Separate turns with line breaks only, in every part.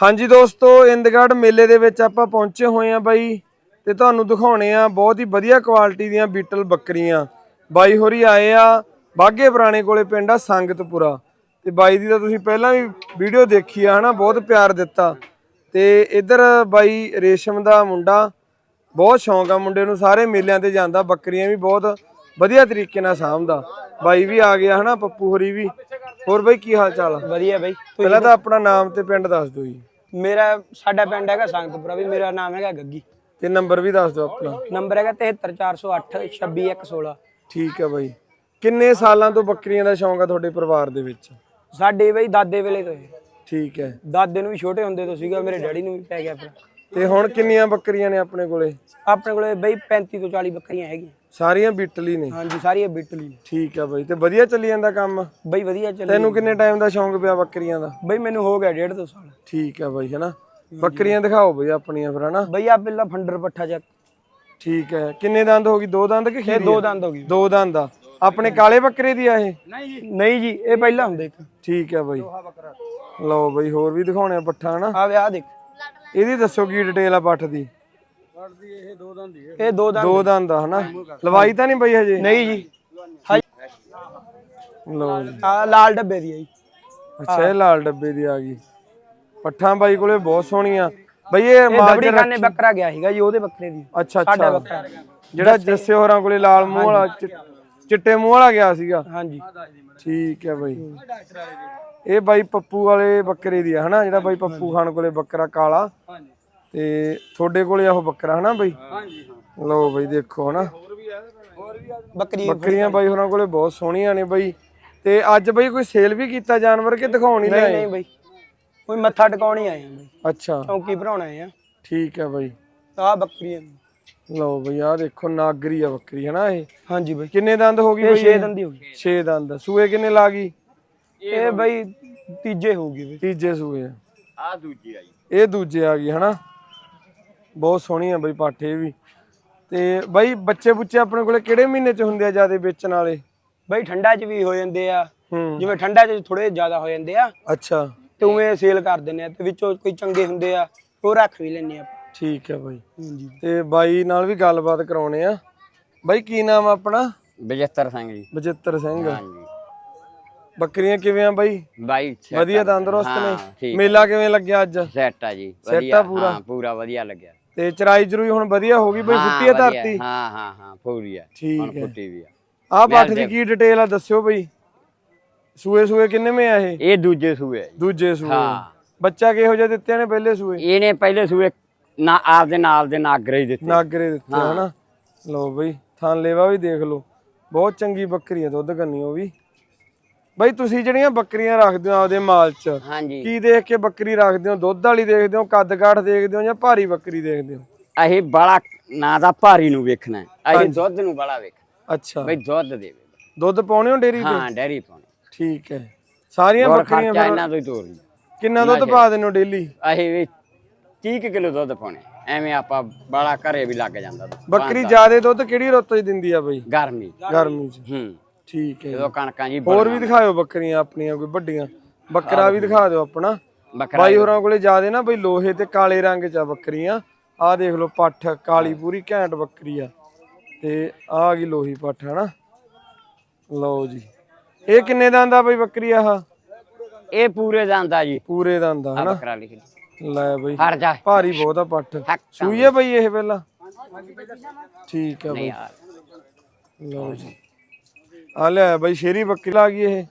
ਹਾਂਜੀ ਦੋਸਤੋ ਇੰਦਗੜ ਮੇਲੇ ਦੇ ਵਿੱਚ ਆਪਾਂ ਪਹੁੰਚੇ ਹੋਏ ਆ ਬਾਈ ਤੇ ਤੁਹਾਨੂੰ ਦਿਖਾਉਣੇ ਆ ਬਹੁਤ ਹੀ ਵਧੀਆ ਕੁਆਲਿਟੀ ਦੀਆਂ ਬੀਟਲ ਬੱਕਰੀਆਂ। ਬਾਈ ਹੋਰੀ ਆਏ ਆ ਬਾਗੇ ਪੁਰਾਣੇ ਕੋਲੇ ਪਿੰਡ ਆ ਸੰਗਤਪੁਰਾ। ਤੇ ਬਾਈ ਦੀ ਤਾਂ ਤੁਸੀਂ ਪਹਿਲਾਂ ਵੀ ਵੀਡੀਓ ਦੇਖੀ ਆ, ਹਨਾ, ਬਹੁਤ ਪਿਆਰ ਦਿੱਤਾ। ਤੇ ਇੱਧਰ ਬਾਈ ਰੇਸ਼ਮ ਦਾ ਮੁੰਡਾ, ਬਹੁਤ ਸ਼ੌਂਕ ਆ ਮੁੰਡੇ ਨੂੰ, ਸਾਰੇ ਮੇਲਿਆਂ ਤੇ ਜਾਂਦਾ, ਬੱਕਰੀਆਂ ਵੀ ਬਹੁਤ ਵਧੀਆ ਤਰੀਕੇ ਨਾਲ ਸਾਂਭਦਾ। ਬਾਈ ਵੀ ਆ ਗਿਆ, ਹਨਾ, ਪੱਪੂ ਹੋਰੀ ਵੀ। ਹੋਰ ਬਾਈ ਕੀ ਹਾਲ ਚਾਲ ਆ?
ਵਧੀਆ ਬਾਈ।
ਪਹਿਲਾਂ ਤਾਂ ਆਪਣਾ ਨਾਮ ਤੇ ਪਿੰਡ ਦੱਸ ਦਿਓ ਜੀ।
ਮੇਰਾ ਸਾਡਾ ਪਿੰਡ ਹੈਗਾ ਸੰਗਤਪੁਰਾ ਵੀ ਮੇਰਾ ਨਾਮ ਹੈਗਾ ਗੱਗੀ।
ਤੇ ਨੰਬਰ ਵੀ ਦੱਸ ਦਿਓ ਆਪਣਾ।
ਨੰਬਰ ਹੈਗਾ 73408 26116
ਠੀਕ ਹੈ ਬਾਈ। ਕਿੰਨੇ ਸਾਲਾਂ ਤੋਂ ਬੱਕਰੀਆਂ ਦਾ ਸ਼ੌਂਕ ਆ ਤੁਹਾਡੇ ਪਰਿਵਾਰ ਦੇ ਵਿੱਚ?
ਸਾਡੇ ਬਾਈ ਦਾਦੇ ਵੇਲੇ ਤੋਂ।
ਠੀਕ ਹੈ।
ਦਾਦੇ ਨੂੰ ਵੀ ਛੋਟੇ ਹੁੰਦੇ ਤੋਂ ਸੀਗਾ ਮੇਰੇ ਡੈਡੀ ਨੂੰ ਵੀ ਪੈ ਗਿਆ ਫਿਰ
ਤੇ ਹੁਣ ਕਿੰਨੀਆਂ ਬੱਕਰੀਆਂ ਨੇ ਆਪਣੇ ਕੋਲੇ?
ਆਪਣੇ ਕੋਲੇ ਬਾਈ 35 ਤੋਂ 40 ਬੱਕਰੀਆਂ ਹੈਗੀਆਂ।
ਸਾਰੀਆਂ ਬੀਟਲੀ ਨੇ?
ਹਾਂਜੀ ਸਾਰੀਆਂ ਬਿੱਟਲੀ
ਠੀਕ ਹੈ ਬਾਈ ਤੇ ਵਧੀਆ ਚੱਲੀ ਜਾਂਦਾ ਕੰਮ?
ਬਾਈ ਵਧੀਆ ਚੱਲ
ਤੈਨੂੰ ਕਿੰਨੇ ਟਾਈਮ ਦਾ ਸ਼ੌਂਕ ਪਿਆ ਬੱਕਰੀਆਂ ਦਾ?
ਬਾਈ ਮੈਨੂੰ ਹੋ ਗਿਆ ਡੇਢ ਦੋ ਸਾਲ।
ਠੀਕ ਹੈ ਬਾਈ ਹੈਨਾ? ਬੱਕਰੀਆਂ ਦਿਖਾਓ ਬਈ ਆਪਣੀਆਂ ਫਿਰ ਹਨਾ?
ਬਾਈ ਆ ਪਹਿਲਾਂ ਫੰਡਰ ਪੱਠਾ ਚੱਕ।
ਠੀਕ ਹੈ ਕਿੰਨੇ ਦੰਦ ਹੋ ਗਈ? ਦੋ ਦੰਦ ਕਿ
ਇਹ
ਖੀਰੀ
ਦੋ ਦੰਦ ਹੋ ਗਈ
ਦੋ ਦੰਦ ਆ। ਆਪਣੇ ਕਾਲੇ ਬੱਕਰੇ ਦੀ ਆ ਇਹ?
ਨਹੀਂ ਜੀ। ਨਹੀਂ ਜੀ ਇਹ ਪਹਿਲਾਂ ਹੁੰਦੇ ਇੱਕ।
ਠੀਕ ਹੈ ਬਾਈ। ਲਓ ਬਈ ਹੋਰ ਵੀ ਦਿਖਾਉਣੇ ਆ ਪੱਠਾ ਹਨਾ?
ਆ ਵੇ ਆ ਦੇਖ।
ਇਹਦੀ ਦੱਸੋ ਕੀ ਡਿਟੇਲ ਆ ਪੱਠ ਦੀ?
ਇਹ ਦੋ ਦੰਦ
ਦੋ ਦੰਦ। ਆ ਹਨਾ? ਲਵਾਈ ਤਾਂ ਨਹੀਂ ਬਈ ਹਜੇ?
ਨਹੀਂ ਜੀ। ਹਾਂ
ਲਓ ਜੀ।
ਆ ਲਾਲ ਡੱਬੇ ਦੀ ਹੈ ਜੀ।
ਅੱਛਾ ਇਹ ਲਾਲ ਡੱਬੇ ਦੀ ਆ ਗਈ। ਪੱਠਾਂ ਬਾਈ ਕੋਲੇ ਬਹੁਤ ਸੋਹਣੀਆਂ। ਬਈ ਇਹ
ਇਹ ਦਬੜੀ ਖਾਨੇ ਬੱਕਰਾ ਗਿਆ ਸੀਗਾ ਜੀ ਉਹਦੇ ਬੱਕਰੇ ਦੀ।
ਅੱਛਾ
ਸਾਡਾ
ਅੱਛਾ
ਬੱਕਰਾ।
ਜਿਹੜਾ ਜੱਸੇ ਹੋਰਾਂ ਕੋਲੇ ਲਾਲ ਮੂੰਹ ਵਾਲਾ ਚਿ- ਚਿੱਟੇ ਮੂੰਹ ਵਾਲਾ ਗਿਆ ਸੀਗਾ।
ਹਾਂਜੀ।
ਠੀਕ ਹੈ ਬਾਈ। ਇਹ ਬਾਈ ਪੱਪੂ ਵਾਲੇ ਬੱਕਰੇ ਦੀ ਆ ਹਨਾ? ਜਿਹੜਾ ਬਾਈ ਪੱਪੂ ਖਾਨ ਕੋਲੇ ਬੱਕਰਾ ਕਾਲਾ। ਤੇ ਤੁਹਾਡੇ ਕੋਲੇ ਉਹ ਬੱਕਰਾ ਹਨਾ ਬਾਈ? ਲਓ ਬਾਈ ਦੇਖੋ ਹਨਾ?
ਬੱਕਰੀ
ਬੱਕਰੀਆਂ ਬਾਈ ਹੋਰਾਂ ਕੋਲੇ ਬਹੁਤ ਸੋਹਣੀਆਂ ਨੇ ਬਾਈ। ਤੇ ਅੱਜ ਬਾਈ ਕੋਈ ਸੇਲ ਵੀ ਕੀਤਾ ਜਾਨਵਰ ਕਿ ਦਿਖਾਉਣ ਹੀ
ਨਹੀਂ
ਲਿਆਏ?
ਨਹੀਂ ਬਾਈ। ਕੋਈ ਮੱਥਾ ਟਿਕਾਉਣੀ ਆਏ ਆ ਬਾਈ।
ਅੱਛਾ।
ਚੌਂਕੀ ਭਰਾਉਣਾ ਆਏ ਆ।
ਠੀਕ ਹੈ ਬਾਈ।
ਆ ਬੱਕਰੀਆਂ।
ਲਓ ਬਈ ਆਹ ਦੇਖੋ ਨਾਗਰੀ ਆ ਬੱਕਰੀ ਹਨਾ ਇਹ?
ਹਾਂਜੀ ਬਾਈ।
ਕਿੰਨੇ ਦੰਦ ਹੋ ਗਈ
ਇਹ
ਬਈ
6 ਦੰਦੀ ਹੋ ਗਈ
6 ਦੰਦ। ਸੂਏ ਕਿੰਨੇ ਲਾ ਗਈ?
ਇਹ ਬਾਈ ਤੀਜੇ ਹੋਊਗੀ ਬਾਈ।
ਤੀਜੇ ਸੂਏ। ਆ
ਆ ਦੂਜੀ ਆਈ
ਇਹ ਦੂਜੇ ਆ ਗਈ ਹਨਾ? ਬਹੁਤ ਸੋਹਣੀ ਆ ਬਈ ਪਾਠੇ ਵੀ। ਤੇ ਬਈ ਬੱਚੇ ਬੁੱਚੇ ਆਪਣੇ ਕੋਲੇ ਕਿਹੜੇ ਮਹੀਨੇ ਚ ਹੁੰਦੇ ਆ ਜਿਆਦੇ ਵੇਚਣ ਵਾਲੇ?
ਬਾਈ ਠੰਡਾ 'ਚ ਵੀ ਹੋ ਜਾਂਦੇ ਆ।
ਹੂੰ।
ਜਿਵੇਂ ਠੰਡਾ 'ਚ ਥੋੜੇ ਜ਼ਿਆਦਾ ਹੋ ਜਾਂਦੇ ਆ।
ਅੱਛਾ।
ਤੇ ਉਵੇਂ ਸੇਲ ਕਰ ਦਿੰਦੇ ਆ ਤੇ ਵਿੱਚੋਂ ਕੋਈ ਚੰਗੇ ਹੁੰਦੇ ਆ ਉਹ ਰੱਖ ਵੀ ਲੈਣੇ ਆ
ਠੀਕ ਹੈ ਬਾਈ।
ਹਾਂਜੀ।
ਤੇ ਬਾਈ ਨਾਲ ਵੀ ਗੱਲਬਾਤ ਕਰਾਉਣੇ ਆ। ਬਾਈ ਕੀ ਨਾਮ ਆ ਆਪਣਾ?
ਬਜਿੱਤਰ ਸਿੰਘ ਜੀ।
ਬਜਿੱਤਰ ਸਿੰਘ।
ਹਾਂਜੀ।
ਬੱਕਰੀਆਂ ਕਿਵੇਂ ਆ ਬਾਈ?
ਬਾਈ
ਵਧੀਆ। ਤੰਦਰੁਸਤ ਨੇ? ਮੇਲਾ ਕਿਵੇਂ ਲੱਗਿਆ ਅੱਜ?
ਸੈੱਟ ਆ ਜੀ
ਆ
ਵਧੀਆ।
ਪੂਰਾ?
ਹਾਂ ਪੂਰਾ ਵਧੀਆ ਲੱਗਿਆ।
ਤੇ ਚਰਾਈ ਜਰੂਈ ਹੁਣ ਵਧੀਆ ਹੋ ਗਈ ਬਈ ਫੁੱਟੀ ਆ ਧਰਤੀ?
ਹਾਂ ਹਾਂ ਹਾਂ ਪੂਰੀ ਆ।
ਠੀਕ
ਹੁਣ
ਹੈ।
ਫੁੱਟੀ ਵੀ ਆ।
ਆਹ ਪੱਠ ਦੀ ਕੀ ਡਿਟੇਲ ਆ ਦੱਸਿਓ ਬਈ। ਸੂਏ ਸੂਏ ਕਿੰਨੇ ਮੇ ਆ ਇਹ?
ਇਹ ਦੂਜੇ ਸੂਏ ਆ ਜੀ।
ਦੂਜੇ ਸੂਏ।
ਹਾਂ।
ਬੱਚਾ ਕਿਹੋ ਜਿਹਾ ਦਿੱਤੇ ਨੇ ਪਹਿਲੇ ਸੂਏ?
ਇਹਨੇ ਪਹਿਲੇ ਸੂਏ ਨਾ ਆਪਦੇ ਨਾਲ ਦੇ ਨਾਗਰੇ ਹੀ ਦਿੱਤੇ।
ਨਾਗਰੇ ਦਿੱਤੇ ਹਨਾ? ਲਓ ਬਈ ਥਾਂ ਲੇਵਾ ਵੀ ਦੇਖ ਲਓ। ਬਹੁਤ ਚੰਗੀ ਬੱਕਰੀ ਆ ਦੁੱਧ ਕੰਨੀ ਉਹ ਵੀ। ਬਈ ਤੁਸੀਂ ਜਿਹੜੀਆਂ ਬੱਕਰੀਆਂ ਰੱਖਦੇ ਹੋ ਆਪਦੇ ਮਾਲ 'ਚ
ਹਾਂਜੀ।
ਕੀ ਦੇਖ ਕੇ ਬੱਕਰੀ ਰੱਖਦੇ ਹੋ? ਦੁੱਧ ਵਾਲੀ ਦੇਖਦੇ ਹੋ ਕੱਦ ਕਾਠ ਦੇਖਦੇ ਹੋ ਜਾਂ ਭਾਰੀ ਬੱਕਰੀ ਦੇਖਦੇ ਹੋ?
ਅਸੀਂ ਬੜਾ ਨਾ ਦਾ ਭਾਰੀ ਨੂੰ ਵੇਖਣਾ ਹੈ। ਅਸੀਂ ਦੁੱਧ ਨੂੰ ਬੜਾ ਵੇਖ
ਅੱਛਾ।
ਬਈ ਦੁੱਧ ਦੇਵੇ
ਦੁੱਧ ਪਾਉਣੇ ਹੋ ਡੇਰੀ ਤੇ
ਹਾਂ ਡੈਰੀ ਪਾਉਣੀ।
ਠੀਕ ਹੈ। ਸਾਰੀਆਂ ਬੱਕਰੀਆਂ
ਇਹਨਾਂ ਤੋਂ ਹੀ ਤੋਰ
ਕਿੰਨਾ ਦੁੱਧ ਪਾ ਦਿੰਦੇ ਹੋ ਡੇਲੀ?
ਅਸੀਂ ਵੀ 30 ਕਿਲੋ ਦੁੱਧ ਪਾਉਣੇ ਐਵੇਂ ਆਪਾਂ ਬੜਾ ਘਰੇ ਵੀ ਲੱਗ ਜਾਂਦਾ ਦੁੱਧ।
ਬੱਕਰੀ ਜ਼ਿਆਦੇ ਦੁੱਧ ਕਿਹੜੀ ਰੁੱਤ 'ਚ ਦਿੰਦੀ ਆ ਬਈ?
ਗਰਮੀ।
ਗਰਮੀ 'ਚ।
ਹੂੰ।
ਠੀਕ ਹੈ।
ਜਦੋਂ ਕਣਕਾਂ ਜੀ
ਹੋਰ ਵੀ ਦਿਖਾਇਓ ਬੱਕਰੀਆਂ ਆਪਣੀਆਂ ਕੋਈ ਵੱਡੀਆਂ। ਬੱਕਰਾ ਵੀ ਦਿਖਾ। ਦਿਓ ਆਪਣਾ।
ਬੱਕਰਾ
ਬਾਈ ਹੋਰਾਂ ਕੋਲੇ ਜਿਆਦੇ ਨਾ ਬਈ ਲੋਹੇ ਤੇ ਕਾਲੇ ਰੰਗ 'ਚ ਆ ਬੱਕਰੀਆਂ। ਆਹ ਦੇਖ ਲਓ ਪੱਠ ਕਾਲੀ ਪੂਰੀ ਘੈਂਟ ਬੱਕਰੀ ਆ। ਤੇ ਆਹ ਆ ਗਈ ਲੋਹੀ ਪੱਠ ਹਨਾ? ਲਓ ਜੀ। ਇਹ ਕਿੰਨੇ ਦੰਦ ਆ ਬਈ ਬੱਕਰੀ ਆਹ?
ਇਹ ਪੂਰੇ ਜਾਂਦਾ ਜੀ।
ਪੂਰੇ ਦੰਦ ਆ ਹਨਾ?
ਬੱਕਰਾ ਲਿਖ।
ਲੈ ਬਈ।
ਹਟ ਜਾ।
ਭਾਰੀ ਬਹੁਤ ਆ ਪੱਠ ਸੂਈ ਆ ਬਈ ਇਹ ਪਹਿਲਾਂ? ਠੀਕ ਆ ਬਈ।
ਯਾਰ।
ਲਓ ਜੀ। ਆ ਲੈ ਬਈ ਸ਼ੇਰੀ ਬੱਕਰੀ ਲਾ ਗਈ ਇਹ।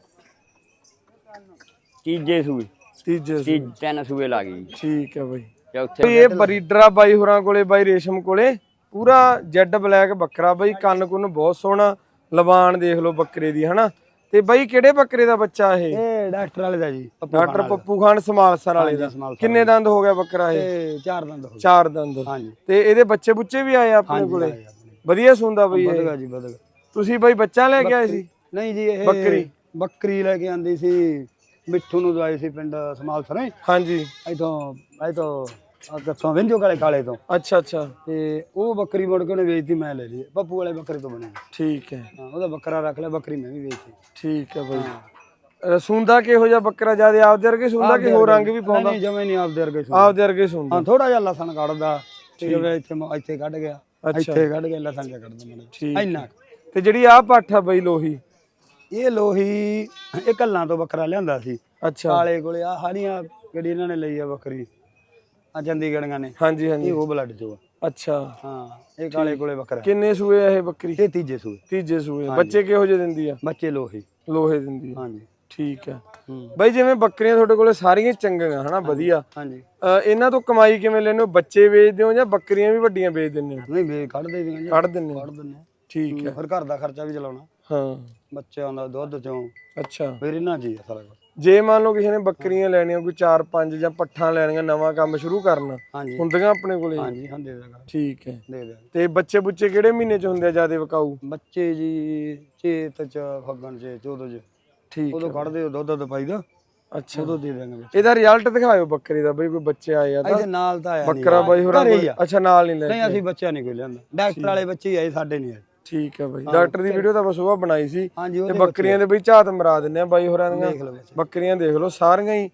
ਤੀਜੇ ਸੂਏ।
ਤੀਜੇ ਸੂਏ।
ਤਿੰਨ ਸੂਏ ਲੱਗ ਗਈ।
ਠੀਕ ਆ ਬਈ।
ਚੌਥੇ
ਇਹ ਬਰੀਡਰ ਆ ਬਾਈ ਹੋਰਾਂ ਕੋਲੇ ਬਾਈ ਰੇਸ਼ਮ ਕੋਲੇ। ਪੂਰਾ ਜੈਡ ਬਲੈਕ ਬੱਕਰਾ ਬਾਈ ਕੰਨ ਕੁੰਨ ਬਹੁਤ ਸੋਹਣਾ। ਲਵਾਨ ਦੇਖ ਲਓ ਬੱਕਰੇ ਦੀ ਹਨਾ? ਤੇ ਬਾਈ ਕਿਹੜੇ ਬੱਕਰੇ ਦਾ ਬੱਚਾ ਇਹ?
ਇਹ ਡਾਕਟਰ ਵਾਲੇ ਦਾ ਜੀ
ਡਾਕਟਰ ਪੱਪੂ ਖਾਨ ਸਮਾਲਸਰ ਵਾਲੇ ਦਾ। ਕਿੰਨੇ ਦੰਦ ਹੋ ਗਿਆ ਬੱਕਰਾ ਇਹ?
ਇਹ ਚਾਰ ਦੰਦ ਹੋ
ਚਾਰ ਦੰਦ।
ਹਾਂਜੀ।
ਤੇ ਇਹਦੇ ਬੱਚੇ ਬੁੱਚੇ ਵੀ ਆਏ ਆਪਣੇ ਕੋਲੇ? ਵਧੀਆ ਸੁੰਦਾ ਬਈ ਇਹ?
ਵਧਗਾ ਜੀ ਵਧਗਾ
ਤੁਸੀਂ ਬਾਈ ਬੱਚਾ ਲੈ ਕੇ ਆਏ ਸੀ?
ਨਹੀਂ ਜੀ ਇਹ
ਬੱਕਰੀ।
ਬੱਕਰੀ ਲੈ ਕੇ ਆਂਦੀ ਸੀ। ਮਿੱਠੂ ਨੂੰ ਦਵਾਈ ਸੀ ਪਿੰਡ ਸਮਾਲਸਰੇ
ਹਾਂਜੀ।
ਇਥੋਂ ਇਥੋਂ ਕਿੱਥੋਂ ਵਿੰਜੋ ਕਾਲੇ ਕਾਲੇ ਤੋਂ।
ਅੱਛਾ ਅੱਛਾ।
ਤੇ ਉਹ ਬੱਕਰੀ ਮੁੜ ਕੇ ਉਹਨੇ ਵੇਚਤੀ ਮੈਂ ਲੈ ਲਈ। ਪੱਪੂ ਵਾਲੇ ਬੱਕਰੇ ਤੋਂ ਬਣੇ
ਠੀਕ ਹੈ।
ਹਾਂ ਉਹਦਾ ਬੱਕਰਾ ਰੱਖ ਲਿਆ ਬੱਕਰੀ ਮੈਂ ਵੀ ਵੇਚੀ।
ਠੀਕ ਹੈ ਬਾਈ। ਸੁੰਦਾ ਕਿਹੋ ਜਿਹਾ ਬੱਕਰਾ ਜ਼ਿਆਦਾ ਆਪਦੇ ਵਰਗੇ ਸੁੰਦਾ ਕਿ ਹੋਰ ਰੰਗ ਵੀ ਪਾਉਂਦਾ?
ਨਹੀਂ ਜਮੇ ਨਹੀਂ ਆਪਦੇ ਵਰਗੇ ਸੀ
ਆਪਦੇ ਵਰਗੇ ਸੁੰਦਾ।
ਹਾਂ ਥੋੜਾ ਜਿਹਾ ਲਸਣ ਕੱਢਦਾ। ਜਿਵੇਂ ਇੱਥੇ ਮ- ਇੱਥੇ ਕੱਢ ਗਿਆ। ਇੱਥੇ ਕੱਢ ਗਿਆ ਲਸਣ ਜਿਹਾ ਕੱਢਦਾ ਮੈਨੂੰ।
ਠੀਕ
ਇੰਨਾ।
ਤੇ ਜਿਹੜੀ ਆਹ ਪੱਠ ਆ ਬਈ ਲੋਹੀ?
ਇਹ ਲੋਹੀ ਇਹ ਕੱਲਾਂ ਤੋਂ ਬੱਕਰਾ ਲਿਆਂਦਾ ਸੀ।
ਅੱਛਾ।
ਕਾਲੇ ਕੋਲੇ ਆ ਹਰੀਆਂ ਜਿਹੜੀ ਇਹਨਾਂ ਨੇ ਲਈ ਆ ਬੱਕਰੀ। ਆ ਚੰਡੀਗੜ੍ਹਾਂ ਨੇ।
ਹਾਂਜੀ ਹਾਂਜੀ।
ਇਹ ਉਹ ਬਲੱਡ ਚੋਂ ਆ।
ਅੱਛਾ।
ਹਾਂ ਇਹ ਕਾਲੇ ਕੋਲੇ ਬੱਕਰਾ
ਕਿੰਨੇ ਸੂਏ ਆ ਇਹ ਬੱਕਰੀ?
ਇਹ ਤੀਜੇ ਸੂਏ।
ਤੀਜੇ ਸੂਏ ਬੱਚੇ ਕਿਹੋ ਜਿਹੇ ਦਿੰਦੀ ਆ?
ਬੱਚੇ ਲੋਹੀ।
ਲੋਹੇ ਦਿੰਦੀ ਆ।
ਹਾਂਜੀ।
ਠੀਕ
ਹੂੰ।
ਬਈ ਜਿਵੇਂ ਬੱਕਰੀਆਂ ਤੁਹਾਡੇ ਕੋਲੇ ਸਾਰੀਆਂ ਚੰਗੀਆਂ ਹਨਾ ਵਧੀਆ।
ਹਾਂਜੀ।
ਇਹਨਾਂ ਤੋਂ ਕਮਾਈ ਕਿਵੇਂ ਲੈਂਦੇ ਹੋ? ਬੱਚੇ ਵੇਚਦੇ ਹੋ ਜਾਂ ਬੱਕਰੀਆਂ ਵੀ ਵੱਡੀਆਂ ਵੇਚ ਦਿੰਦੇ ਹੋ?
ਨਹੀਂ ਵੇ ਕੱਢ ਦੇ ਵੀ
ਕੱਢ ਦਿੰਦੇ ਹੋ।
ਕੱਢ ਦਿੰਦੇ।
ਠੀਕ ਆ।
ਫਿਰ ਘਰ ਦਾ ਖਰਚਾ ਵੀ ਚਲਾਉਣਾ।
ਹਾਂ।
ਬੱਚਿਆਂ ਦਾ ਦੁੱਧ ਚੋਂ।
ਅੱਛਾ।
ਫਿਰ ਇਹਨਾਂ ਜੀ ਆ ਸਾਰਾ ਕੁਛ।
ਜੇ ਮੰਨ ਲਓ ਕਿਸੇ ਨੇ ਬੱਕਰੀਆਂ ਲੈਣੀਆਂ ਕੋਈ 4-5 ਜਾਂ ਪੱਠਾਂ ਲੈਣੀਆਂ ਨਵਾਂ ਕੰਮ ਸ਼ੁਰੂ ਕਰਨਾ
ਹਾਂਜੀ।
ਹੁੰਦੀਆਂ ਆਪਣੇ ਕੋਲੇ?
ਹਾਂਜੀ ਹਾਂ ਦੇ ਦੇਗਾ
ਠੀਕ ਹੈ।
ਦੇ ਦੇ
ਤੇ ਬੱਚੇ ਬੁੱਚੇ ਕਿਹੜੇ ਮਹੀਨੇ ਚ ਹੁੰਦੇ ਆ ਜਿਆਦੇ ਵਿਕਾਊ?
ਬੱਚੇ ਜੀ ਚੇਤ ਚ ਫੱਗਣ ਚ ਚੋਦੋ ਚ।
ਠੀਕ
ਉਦੋਂ ਕੱਢਦੇ ਹੋ ਦੁੱਧ ਦੁੱਧ ਪਾਈਦਾ
ਅੱਛਾ।
ਉਦੋਂ ਦੇ ਦੇਣਗੇ
ਇਹਦਾ ਰਿਜ਼ਲਟ ਦਿਖਾਇਓ ਬੱਕਰੀ ਦਾ ਬਈ ਕੋਈ ਬੱਚੇ ਆਏ ਆ ਤਾਂ।
ਇਹਦੇ ਨਾਲ ਤਾਂ ਆਇਆ
ਬੱਕਰਾ ਬਾਈ ਹੋਰਾਂ ਕੋਲ। ਅੱਛਾ ਨਾਲ ਨਹੀਂ ਲੈ
ਨਹੀਂ ਅਸੀਂ ਬੱਚਿਆ ਨਹੀਂ ਕੋਈ ਲਿਆਂਦਾ। ਡਾਕਟਰ ਵਾਲੇ ਬੱਚੇ ਹੀ ਆਏ ਸਾਡੇ ਨਹੀਂ ਆਏ।
ਠੀਕ ਹੈ ਬਾਈ। ਡਾਕਟਰ ਦੀ ਵੀਡੀਓ ਤਾਂ ਬਸ ਉਹ ਬਣਾਈ ਸੀ
ਹਾਂਜੀ
ਤੇ ਬੱਕਰੀਆਂ ਦੇ ਬਈ ਝਾਤ ਮਰਾ ਦਿੰਨੇ ਆ ਬਾਈ ਹੋਰਾਂ ਦੀਆਂ। ਬੱਕਰੀਆਂ ਦੇਖ ਲਓ ਸਾਰੀਆਂ ਹੀ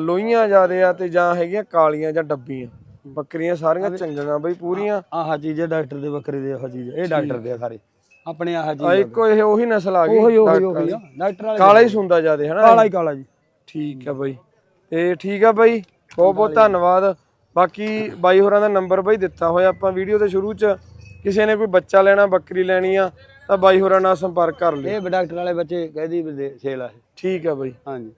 ਲੋਹੀਆਂ ਜਿਆਦੇ ਆ ਤੇ ਜਾਂ ਹੈਗੀਆਂ ਕਾਲੀਆਂ ਜਾਂ ਡੱਬੀਆਂ। ਬੱਕਰੀਆਂ ਸਾਰੀਆਂ ਚੰਗੀਆਂ ਬਈ ਪੂਰੀਆਂ।
ਆਹ ਚੀਜ਼ ਹੈ ਡਾਕਟਰ ਦੇ ਬੱਕਰੇ ਦੇ ਆਹ ਚੀਜ਼ ਇਹ ਡਾਕਟਰ ਦੇ ਆ ਸਾਰੇ। ਆਪਣੇ ਆਹ
ਆ।
ਚੀਜ਼
ਇੱਕੋ ਇਹ ਉਹੀ ਨਸਲ ਆ ਗਈ
ਉਹੀ ਉਹੀ
ਡਾਕਟਰ
ਉਹੀ
ਵਾਲੀ।
ਆ ਡਾਕਟਰ ਵਾਲੇ
ਕਾਲਾ ਹੀ ਸੁੰਦਾ ਜਿਆਦੇ ਹਨਾ?
ਕਾਲਾ ਹੀ ਕਾਲਾ ਜੀ।
ਠੀਕ ਆ ਬਾਈ। ਤੇ ਠੀਕ ਆ ਬਾਈ ਬਹੁਤ ਬਹੁਤ ਧੰਨਵਾਦ। ਬਾਕੀ ਬਾਈ ਹੋਰਾਂ ਦਾ ਨੰਬਰ ਬਾਈ ਦਿੱਤਾ ਹੋਇਆ ਆਪਾਂ ਵੀਡੀਓ ਦੇ ਸ਼ੁਰੂ ਚ। ਕਿਸੇ ਨੇ ਕੋਈ ਬੱਚਾ ਲੈਣਾ ਬੱਕਰੀ ਲੈਣੀ ਆ ਤਾਂ ਬਾਈ ਹੋਰਾਂ ਨਾਲ ਸੰਪਰਕ ਕਰ ਲਿਓ।
ਇਹ ਡਾਕਟਰ ਵਾਲੇ ਬੱਚੇ ਕਹਿਦੀ ਸੇਲ ਆ ਇਹ।
ਠੀਕ ਆ ਬਾਈ।
ਹਾਂਜੀ।